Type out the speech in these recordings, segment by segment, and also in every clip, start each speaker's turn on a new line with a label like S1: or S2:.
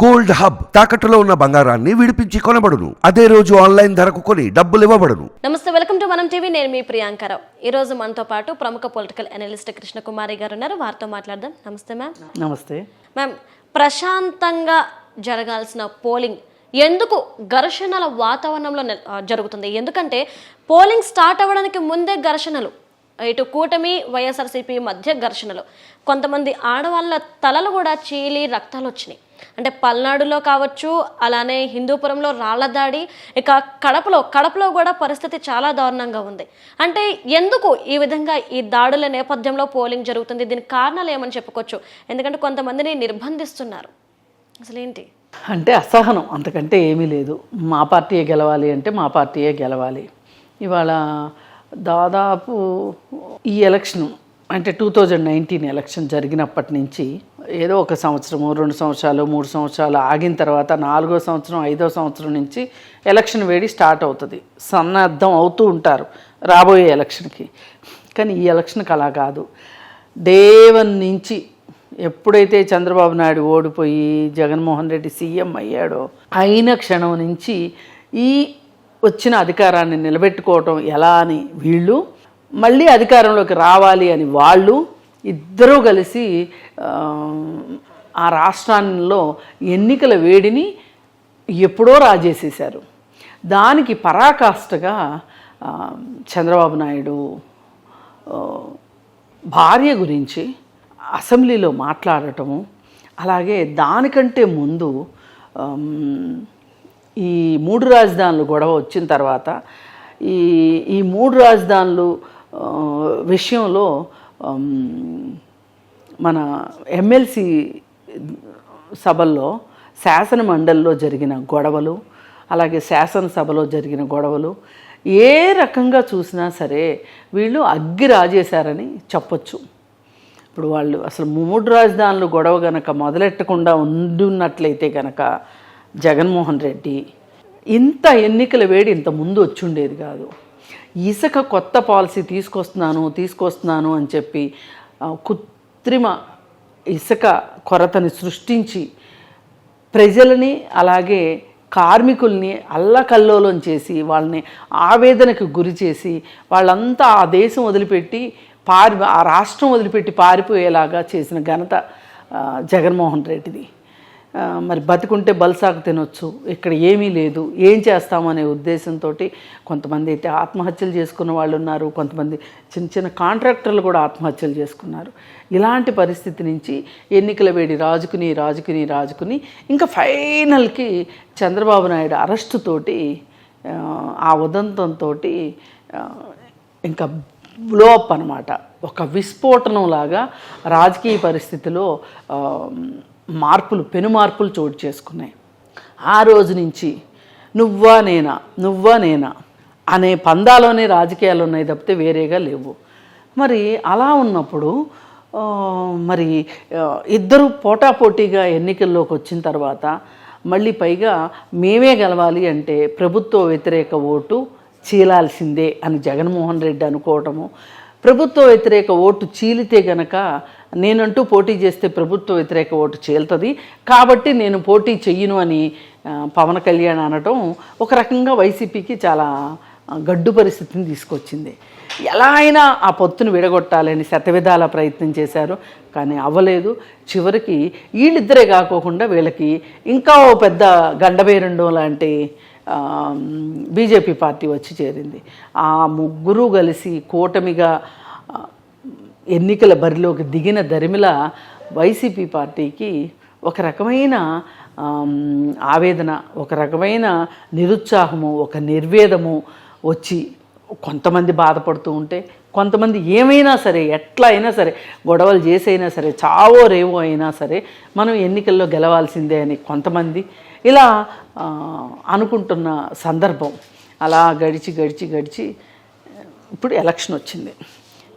S1: Gold hub తాకట్టులో ఉన్న బంగారాన్ని విడిపించి కొనబడును. అదే రోజు ఆన్లైన్ ధరకు కొని డబ్బులు ఇవ్వబడును.
S2: నమస్తే వెల్కమ్ టు మనం టీవీ. నేను మీ ప్రియాంకరావు ఈ రోజు మనతో పాటు ప్రముఖ పొలిటికల్ అనలిస్ట్ కృష్ణకుమారి గారు ఉన్నారు. వారితో మాట్లాడదాం. నమస్తే మ్యామ్.
S3: నమస్తే.
S2: మ్యామ్ ప్రశాంతంగా జరగాల్సిన పోలింగ్ ఎందుకు ఘర్షణల వాతావరణంలో జరుగుతుంది? ఎందుకంటే పోలింగ్ స్టార్ట్ అవ్వడానికి ముందే ఘర్షణలు ఇటు కూటమి వైఎస్ఆర్సీపీ మధ్య ఘర్షణలు. కొంతమంది ఆడవాళ్ళ తలలు కూడా చీలి రక్తాలు వచ్చినాయి. అంటే పల్నాడులో కావచ్చు అలానే హిందూపురంలో రాళ్ళ దాడి ఇక కడపలో కడపలో కూడా పరిస్థితి చాలా దారుణంగా ఉంది. అంటే ఎందుకు ఈ విధంగా ఈ దాడుల నేపథ్యంలో పోలింగ్ జరుగుతుంది? దీనికి కారణాలు ఏమని చెప్పుకోవచ్చు? ఎందుకంటే కొంతమందిని నిర్బంధిస్తున్నారు. అసలు ఏంటి
S3: అంటే అసహనం. అంతకంటే ఏమీ లేదు. మా పార్టీయే గెలవాలి అంటే మా పార్టీయే గెలవాలి. ఇవాళ దాదాపు ఈ ఎలక్షన్ అంటే టూ థౌజండ్ నైన్టీన్ ఎలక్షన్ జరిగినప్పటి నుంచి ఏదో ఒక సంవత్సరము రెండు సంవత్సరాలు మూడు సంవత్సరాలు ఆగిన తర్వాత నాలుగో సంవత్సరం ఐదో సంవత్సరం నుంచి ఎలక్షన్ వేడి స్టార్ట్ అవుతుంది. సన్నద్ధం అవుతూ ఉంటారు రాబోయే ఎలక్షన్కి కానీ ఈ ఎలక్షన్కి అలా కాదు. డే వన్ నుంచి ఎప్పుడైతే చంద్రబాబు నాయుడు ఓడిపోయి జగన్మోహన్ రెడ్డి సీఎం అయ్యాడో అయిన క్షణం నుంచి ఈ వచ్చిన అధికారాన్ని నిలబెట్టుకోవటం ఎలా అని వీళ్ళు మళ్ళీ అధికారంలోకి రావాలి అని వాళ్ళు ఇద్దరూ కలిసి ఆ, రాష్ట్రాల్లో ఎన్నికల వేడిని ఎప్పుడో రాజేసేశారు. దానికి పరాకాష్ఠగా చంద్రబాబు నాయుడు భార్య గురించి అసెంబ్లీలో మాట్లాడటము అలాగే దానికంటే ముందు ఈ మూడు రాజధానులు గొడవ వచ్చిన తర్వాత ఈ ఈ మూడు రాజధానులు విషయంలో మన ఎమ్మెల్సీ సభల్లో శాసన మండలిలో జరిగిన గొడవలు అలాగే శాసనసభలో జరిగిన గొడవలు ఏ రకంగా చూసినా సరే వీళ్ళు అగ్గి రాజేశారని చెప్పొచ్చు. ఇప్పుడు వాళ్ళు అసలు మూడు రాజధానులు గొడవ గనక మొదలెట్టకుండా ఉండున్నట్లయితే గనక జగన్మోహన్ రెడ్డి ఇంత ఎన్నికల వేడి ఇంత ముందు వచ్చి ఉండేది కాదు. ఇసుక కొత్త పాలసీ తీసుకొస్తున్నాను తీసుకొస్తున్నాను అని చెప్పి కృత్రిమ ఇసుక కొరతని సృష్టించి ప్రజలని అలాగే కార్మికుల్ని అల్లకల్లోలం చేసి వాళ్ళని ఆవేదనకు గురి చేసి వాళ్ళంతా ఆ దేశం వదిలిపెట్టి పారి ఆ రాష్ట్రం వదిలిపెట్టి పారిపోయేలాగా చేసిన ఘనత జగన్మోహన్ రెడ్డిది. మరి బతికుంటే బలసాకు తినొచ్చు. ఇక్కడ ఏమీ లేదు. ఏం చేస్తామనే ఉద్దేశంతో కొంతమంది అయితే ఆత్మహత్యలు చేసుకున్న వాళ్ళు ఉన్నారు. కొంతమంది చిన్న చిన్న కాంట్రాక్టర్లు కూడా ఆత్మహత్యలు చేసుకున్నారు. ఇలాంటి పరిస్థితి నుంచి ఎన్నికల వేడి రాజుకుని రాజుకుని రాజుకుని ఇంకా ఫైనల్కి చంద్రబాబు నాయుడు అరెస్టుతోటి ఆ, ఉదంతంతో ఇంకా బ్లోప్ అనమాట ఒక విస్ఫోటనం లాగా రాజకీయ పరిస్థితిలో మార్పులు పెను మార్పులు చోటు చేసుకున్నాయి. ఆ రోజు నుంచి నువ్వా నేనా నువ్వా నేనా అనే పందాలోనే రాజకీయాలు ఉన్నాయి తప్పితే వేరేగా లేవు. మరి అలా ఉన్నప్పుడు మరి ఇద్దరు పోటాపోటీగా ఎన్నికల్లోకి వచ్చిన తర్వాత మళ్ళీ పైగా మేమే గెలవాలి అంటే ప్రభుత్వ వ్యతిరేక ఓటు చీలాల్సిందే అని జగన్మోహన్ రెడ్డి అనుకోవటము. ప్రభుత్వ వ్యతిరేక ఓటు చీలితే గనక నేనంటూ పోటీ చేస్తే ప్రభుత్వ వ్యతిరేక ఓటు చేలుతుంది. కాబట్టి నేను పోటీ చెయ్యను అని పవన్ కళ్యాణ్ అనటం ఒక రకంగా వైసీపీకి చాలా గడ్డు పరిస్థితిని తీసుకొచ్చింది. ఎలా అయినా ఆ పొత్తును విడగొట్టాలని శతవిధాల ప్రయత్నం చేశారు కానీ అవ్వలేదు. చివరికి వీళ్ళిద్దరే కాకోకుండా వీళ్ళకి ఇంకా ఓ పెద్ద గండబేరుండం లాంటి బీజేపీ పార్టీ వచ్చి చేరింది. ఆ ముగ్గురు కలిసి కూటమిగా ఎన్నికల బరిలోకి దిగిన దరిమిల వైసీపీ పార్టీకి ఒక రకమైన ఆవేదన ఒక రకమైన నిరుత్సాహము ఒక నిర్వేదము వచ్చి కొంతమంది బాధపడుతూ ఉంటే కొంతమంది ఏమైనా సరే ఎట్లా అయినా సరే గొడవలు చేసైనా సరే చావో రేవో అయినా సరే మనం ఎన్నికల్లో గెలవాల్సిందే అని కొంతమంది ఇలా అనుకుంటున్న సందర్భం అలా గడిచి గడిచి గడిచి ఇప్పుడు ఎలక్షన్ వచ్చింది.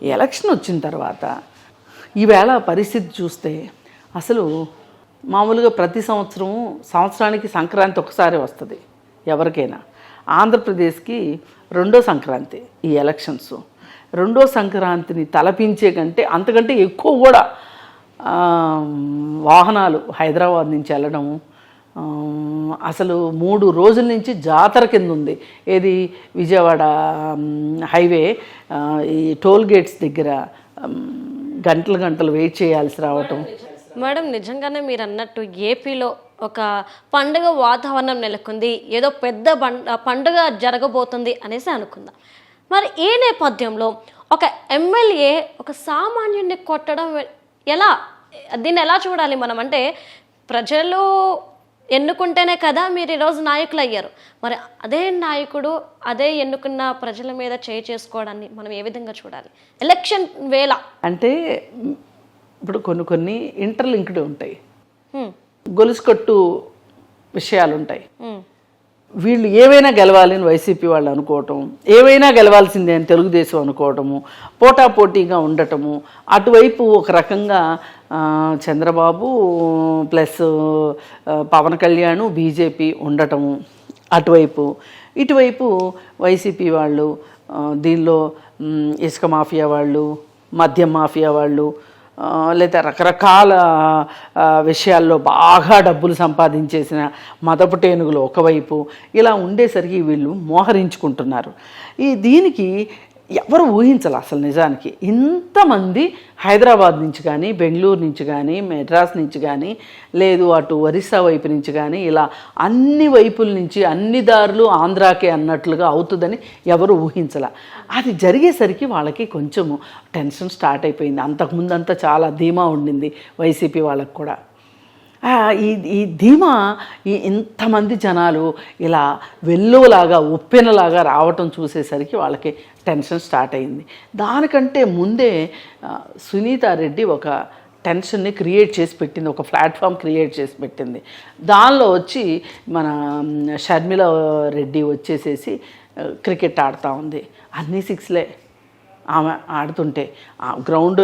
S3: ఎలక్షన్ వచ్చిన తర్వాత ఈవేళ పరిస్థితి చూస్తే అసలు మామూలుగా ప్రతి సంవత్సరము సంవత్సరానికి సంక్రాంతి ఒకసారి వస్తుంది ఎవరికైనా. ఆంధ్రప్రదేశ్కి రెండో సంక్రాంతి ఈ ఎలక్షన్స్. రెండో సంక్రాంతిని తలపించే కంటే అంతకంటే ఎక్కువ కూడా వాహనాలు హైదరాబాద్ నుంచి వెళ్ళడము అసలు మూడు రోజుల నుంచి జాతర కింద ఉంది ఏది? విజయవాడ హైవే ఈ టోల్ గేట్స్ దగ్గర గంటలు గంటలు వెయిట్ చేయాల్సి రావటం.
S2: మేడం నిజంగానే మీరు అన్నట్టు ఏపీలో ఒక పండుగ వాతావరణం నెలకొంది. ఏదో పెద్ద పండుగ జరగబోతుంది అనేసి అనుకుందాం. మరి ఈ నేపథ్యంలో ఒక ఎమ్మెల్యే ఒక సామాన్యుడిని కొట్టడం ఎలా? దీన్ని ఎలా చూడాలి మనం? అంటే ప్రజలు ఎన్నుకుంటేనే కదా మీరు ఈరోజు నాయకులు అయ్యారు మరి అదే నాయకుడు అదే ఎన్నుకున్న ప్రజల మీద చేయి చేసుకోవడాన్ని మనం ఏ విధంగా చూడాలి? ఎలక్షన్ వేళ.
S3: అంటే ఇప్పుడు కొన్ని కొన్ని ఇంటర్లింక్డ్ ఉంటాయి.
S2: హ్మ్,
S3: గొలుసు కట్టు విషయాలు ఉంటాయి. వీళ్ళు ఏవైనా గెలవాలని వైసీపీ వాళ్ళు అనుకోవటం ఏవైనా గెలవాల్సిందే అని తెలుగుదేశం అనుకోవటము పోటాపోటీగా ఉండటము అటువైపు ఒక రకంగా చంద్రబాబు ప్లస్ పవన్ కళ్యాణ్ బీజేపీ ఉండటము అటువైపు. ఇటువైపు వైసీపీ వాళ్ళు దీనిలో ఇసుక మాఫియా వాళ్ళు మద్యం మాఫియా వాళ్ళు లేదా రకరకాల విషయాల్లో బాగా డబ్బులు సంపాదించేసిన మదపు టేనుగులు ఒకవైపు ఇలా ఉండేసరికి వీళ్ళు మోహరించుకుంటున్నారు. ఈ దీనికి ఎవరు ఊహించాలి అసలు నిజానికి. ఇంతమంది హైదరాబాద్ నుంచి కానీ బెంగళూరు నుంచి కానీ మెడ్రాస్ నుంచి కానీ లేదు అటు ఒరిస్సా వైపు నుంచి కానీ ఇలా అన్ని వైపుల నుంచి అన్ని దారులు ఆంధ్రాకే అన్నట్లుగా అవుతుందని ఎవరు ఊహించాల. అది జరిగేసరికి వాళ్ళకి కొంచెము టెన్షన్ స్టార్ట్ అయిపోయింది. అంతకుముందంతా చాలా ధీమా ఉండింది వైసీపీ వాళ్ళకి కూడా. ఈ ఈ ధీమా ఈ ఇంతమంది జనాలు ఇలా వెల్లువలాగా ఉప్పెనలాగా రావటం చూసేసరికి వాళ్ళకి టెన్షన్ స్టార్ట్ అయింది. దానికంటే ముందే సునీతారెడ్డి సునీత రెడ్డి ఒక టెన్షన్ని క్రియేట్ చేసి పెట్టింది ఒక ప్లాట్ఫామ్ క్రియేట్ చేసి పెట్టింది. దానిలో వచ్చి మన షర్మిల రెడ్డి వచ్చేసేసి క్రికెట్ ఆడుతూ ఉంది. అన్ని సిక్స్లే. ఆమె ఆడుతుంటే ఆ గ్రౌండ్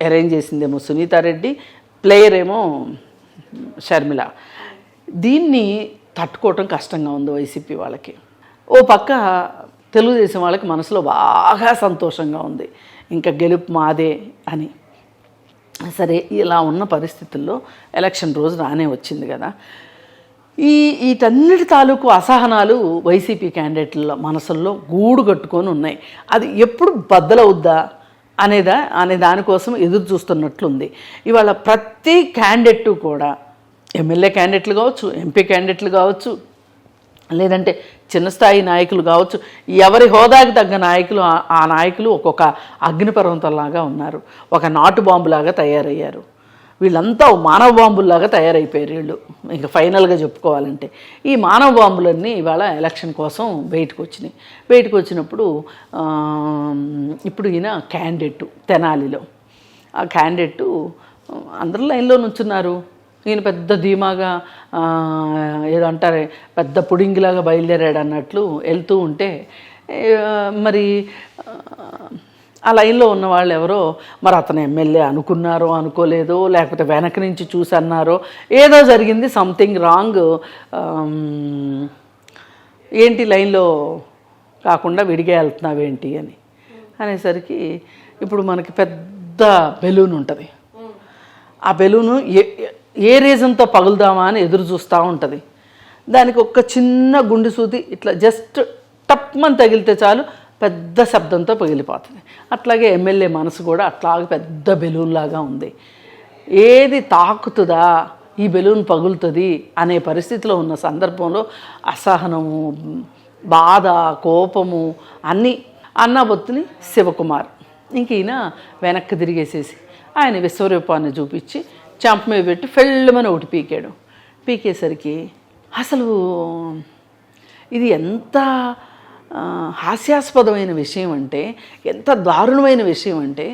S3: అరేంజ్ చేసిందేమో సునీతారెడ్డి ప్లేయర్ ఏమో షర్మిల. దీన్ని తట్టుకోవటం కష్టంగా ఉంది వైసీపీ వాళ్ళకి. ఓ పక్క తెలుగుదేశం వాళ్ళకి మనసులో బాగా సంతోషంగా ఉంది. ఇంకా గెలుపు మాదే అని. సరే ఇలా ఉన్న పరిస్థితుల్లో ఎలక్షన్ రోజు రానే వచ్చింది కదా. ఈ వీటన్నిటి తాలూకు అసహనాలు వైసీపీ క్యాండిడేట్ల మనసుల్లో గూడు కట్టుకొని ఉన్నాయి. అది ఎప్పుడు బద్దలవుద్దా అనేదా అనే దానికోసం ఎదురు చూస్తున్నట్లుంది. ఇవాళ ప్రతి క్యాండిడేట్ కూడా ఎమ్మెల్యే క్యాండిడేట్లు కావచ్చు ఎంపీ క్యాండిడేట్లు కావచ్చు లేదంటే చిన్న స్థాయి నాయకులు కావచ్చు ఎవరి హోదాకి తగ్గ నాయకులు ఆ- నాయకులు ఒక్కొక్క అగ్నిపర్వతంలాగా ఉన్నారు. ఒక నాటు బాంబులాగా తయారయ్యారు. వీళ్ళంతా మానవ బాంబుల్లాగా తయారైపోయారు వీళ్ళు. ఇంకా ఫైనల్గా చెప్పుకోవాలంటే ఈ మానవ బాంబులన్నీ ఇవాళ ఎలక్షన్ కోసం బయటకు వచ్చినాయి బయటకు వచ్చినప్పుడు ఇప్పుడు ఈయన క్యాండిడేట్ తెనాలిలో. ఆ క్యాండిడేట్ అందరు లైన్లో నుంచున్నారు. ఈయన పెద్ద ధీమాగా ఏదో అంటారే పెద్ద పుడింగిలాగా బయలుదేరాడు అన్నట్లు వెళ్తూ ఉంటే మరి ఆ, ఆ లైన్లో ఉన్న వాళ్ళు ఎవరో మరి అతను ఎమ్మెల్యే అనుకున్నారో అనుకోలేదో లేకపోతే వెనక నుంచి చూసి అన్నారో ఏదో జరిగింది సంథింగ్ రాంగ్ ఏంటి లైన్లో కాకుండా విడిగా వెళ్తున్నావేంటి అని. అనేసరికి ఇప్పుడు మనకి పెద్ద బెలూన్ ఉంటుంది. ఆ బెలూను ఏ రీజన్తో పగులుదామా అని ఎదురు చూస్తూ ఉంటుంది. దానికి ఒక చిన్న గుండె సూది ఇట్లా జస్ట్ టప్మని తగిలితే చాలు పెద్ద శబ్దంతో పగిలిపోతుంది. అట్లాగే ఎమ్మెల్యే మనసు కూడా అట్లాగే పెద్ద బెలూన్ లాగా ఉంది. ఏది తాకుతుందా ఈ బెలూన్ పగులుతుంది అనే పరిస్థితిలో ఉన్న సందర్భంలో అసహనము బాధ కోపము అన్నీ అన్నబొత్తుని శివకుమార్. ఇంక ఈయన వెనక్కి తిరిగేసేసి ఆయన విశ్వరూపాన్ని చూపించి చెంప మీద పెట్టి ఫెళ్ళమని ఒకటి పీకాడు. పీకేసరికి అసలు ఇది ఎంత హాస్యాస్పదమైన విషయం అంటే ఎంత దారుణమైన విషయం అంటే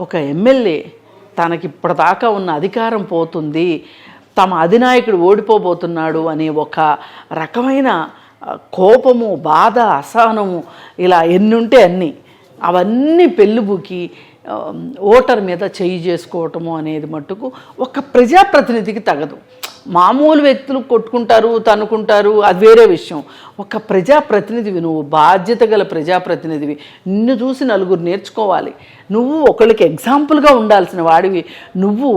S3: ఒక ఎమ్మెల్యే తనకి ఇప్పటిదాకా ఉన్న అధికారం పోతుంది తమ అధినాయకుడు ఓడిపోబోతున్నాడు అనే ఒక రకమైన కోపము బాధ అసహనము ఇలా ఎన్ని ఉంటే అన్నీ అవన్నీ పెళ్ళిబుకి ఓటర్ మీద చేయి చేసుకోవటము అనేది మట్టుకు ఒక ప్రజాప్రతినిధికి తగదు. మామూలు వ్యక్తులు కొట్టుకుంటారు తనుకుంటారు అది వేరే విషయం. ఒక ప్రజాప్రతినిధివి నువ్వు బాధ్యత గల ప్రజాప్రతినిధివి నిన్ను చూసి నలుగురు నేర్చుకోవాలి. నువ్వు ఒకళ్ళకి ఎగ్జాంపుల్గా ఉండాల్సిన వాడివి. నువ్వు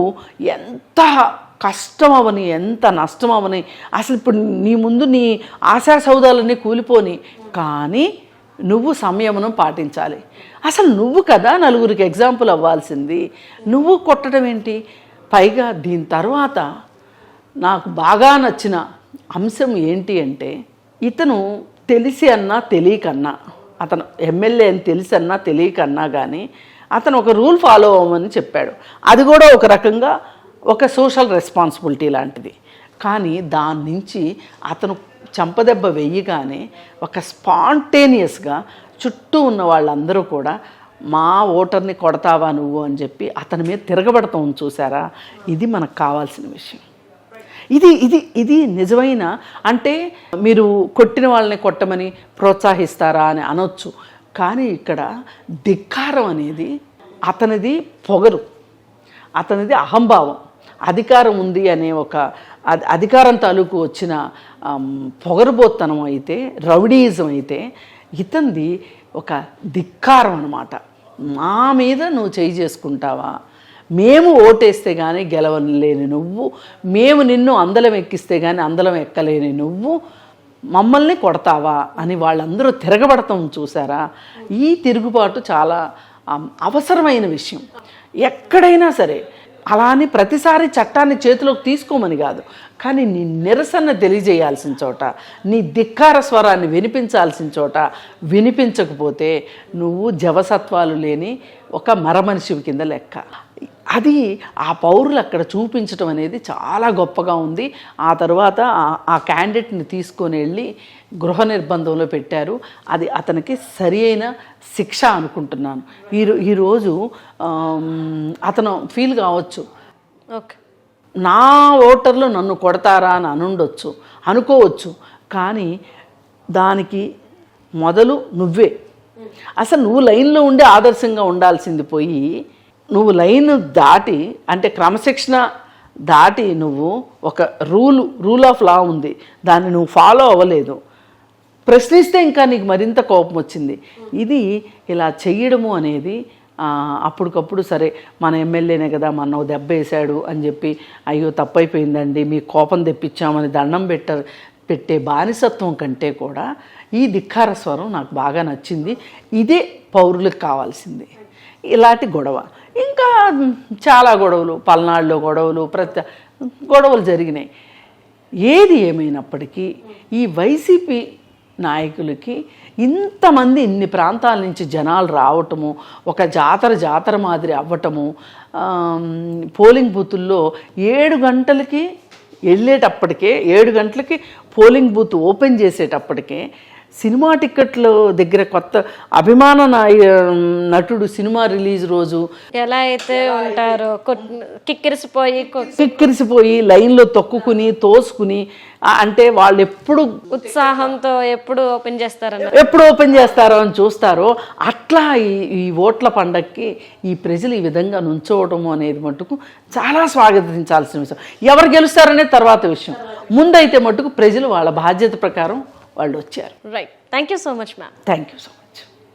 S3: ఎంత కష్టం అవని ఎంత నష్టం అవని అసలు ఇప్పుడు నీ ముందు నీ ఆశా సౌదాలన్నీ కూలిపోని కానీ నువ్వు సంయమనం పాటించాలి. అసలు నువ్వు కదా నలుగురికి ఎగ్జాంపుల్ అవ్వాల్సింది. నువ్వు కొట్టడం ఏంటి? పైగా దీని తర్వాత నాకు బాగా నచ్చిన అంశం ఏంటి అంటే ఇతను తెలిసి అన్నా తెలియకన్నా అతను ఎమ్మెల్యే అని తెలిసి అన్నా తెలియకన్నా కానీ అతను ఒక రూల్ ఫాలో అవ్వమని చెప్పాడు. అది కూడా ఒక రకంగా ఒక సోషల్ రెస్పాన్సిబిలిటీ లాంటిది. కానీ దాని నుంచి అతను చంపదెబ్బ వెయ్యగానే ఒక స్పాంటేనియస్గా చుట్టూ ఉన్న వాళ్ళందరూ కూడా మా ఓటర్ని కొడతావా నువ్వు? అని చెప్పి అతని మీద తిరగబడతాం చూసారా? ఇది మనకు కావాల్సిన విషయం. ఇది ఇది ఇది నిజమైన అంటే మీరు కొట్టిన వాళ్ళని కొట్టమని ప్రోత్సహిస్తారా అని అనొచ్చు. కానీ ఇక్కడ ధిక్కారం అనేది అతనిది పొగరు. అతనిది అహంభావం. అధికారం ఉంది అనే ఒక అధి- అధికారం తాలూకు వచ్చిన పొగరుబోత్తనం అయితే రౌడీయిజం అయితే ఇతంది ఒక ధిక్కారం అనమాట మా మీద నువ్వు చేయి చేసుకుంటావా? మేము ఓటేస్తే కానీ గెలవలేని నువ్వు మేము నిన్ను అందలం ఎక్కిస్తే కానీ అందలం ఎక్కలేని నువ్వు మమ్మల్ని కొడతావా? అని వాళ్ళందరూ తిరగబడతాం చూసారా? ఈ తిరుగుబాటు చాలా అవసరమైన విషయం. ఎక్కడైనా సరే అలా అని ప్రతిసారి చట్టాన్ని చేతిలోకి తీసుకోమని కాదు. కానీ నీ నిరసన తెలియజేయాల్సిన చోట నీ ధిక్కార స్వరాన్ని వినిపించాల్సిన చోట వినిపించకపోతే నువ్వు జవసత్వాలు లేని ఒక మరమనిషి కింద లెక్క. అది ఆ పౌరులు అక్కడ చూపించడం అనేది చాలా గొప్పగా ఉంది. ఆ తర్వాత ఆ- ఆ క్యాండిడేట్ని తీసుకొని వెళ్ళి గృహ నిర్బంధంలో పెట్టారు. అది అతనికి సరి అయిన శిక్ష అనుకుంటున్నాను. ఈ ఈరోజు అతను ఫీల్ కావచ్చు.
S2: ఓకే.
S3: నా ఓటర్లు నన్ను కొడతారా అని అనుండొచ్చు అనుకోవచ్చు. కానీ దానికి మొదలు నువ్వే. అసలు నువ్వు లైన్లో ఉండి ఆదర్శంగా ఉండాల్సింది పోయి నువ్వు లైన్ దాటి అంటే క్రమశిక్షణ దాటి నువ్వు ఒక రూల్ రూల్ ఆఫ్ లా ఉంది. దాన్ని నువ్వు ఫాలో అవ్వలేదు. ప్రశ్నిస్తే ఇంకా నీకు మరింత కోపం వచ్చింది. ఇది ఇలా చెయ్యడము అనేది అప్పటికప్పుడు సరే మన ఎమ్మెల్యేనే కదా మన దెబ్బ వేశాడు అని చెప్పి అయ్యో తప్పైపోయిందండి మీ కోపం తెప్పించామని దండం పెట్ట పెట్టే బానిసత్వం కంటే కూడా ఈ ధిక్కార స్వరం నాకు బాగా నచ్చింది. ఇదే పౌరులకు కావాల్సింది. ఇలాంటి గొడవ. ఇంకా చాలా గొడవలు పల్నాడులో గొడవలు ప్రతి గొడవలు జరిగినాయి. ఏది ఏమైనప్పటికీ ఈ వైసీపీ నాయకులకి ఇంతమంది ఇన్ని ప్రాంతాల నుంచి జనాలు రావటము ఒక జాతర జాతర మాదిరి అవ్వటము పోలింగ్ బూతుల్లో ఏడు గంటలకి వెళ్ళేటప్పటికే ఏడు గంటలకి పోలింగ్ బూత్ ఓపెన్ చేసేటప్పటికే సినిమా టిక్కెట్ల దగ్గర కొత్త అభిమాన నాయ నటుడు సినిమా రిలీజ్ రోజు.
S2: ఎలా అయితే ఉంటారో కిక్కిరిసిపోయి
S3: కిక్కిరిసిపోయి లైన్లో తొక్కుకుని తోసుకుని అంటే వాళ్ళు ఎప్పుడు
S2: ఉత్సాహంతో ఎప్పుడు ఓపెన్ చేస్తారన్న
S3: ఎప్పుడు ఓపెన్ చేస్తారో అని చూస్తారో అట్లా ఈ ఈ ఓట్ల పండక్కి ఈ ప్రజలు ఈ విధంగా నుంచోవటము అనేది మటుకు చాలా స్వాగతించాల్సిన విషయం. ఎవరు గెలుస్తారనే తర్వాత విషయం. ముందైతే మటుకు ప్రజలు వాళ్ళ బాధ్యత ప్రకారం వాళ్ళు వచ్చారు.
S2: Right thank you so much ma'am
S3: thank you so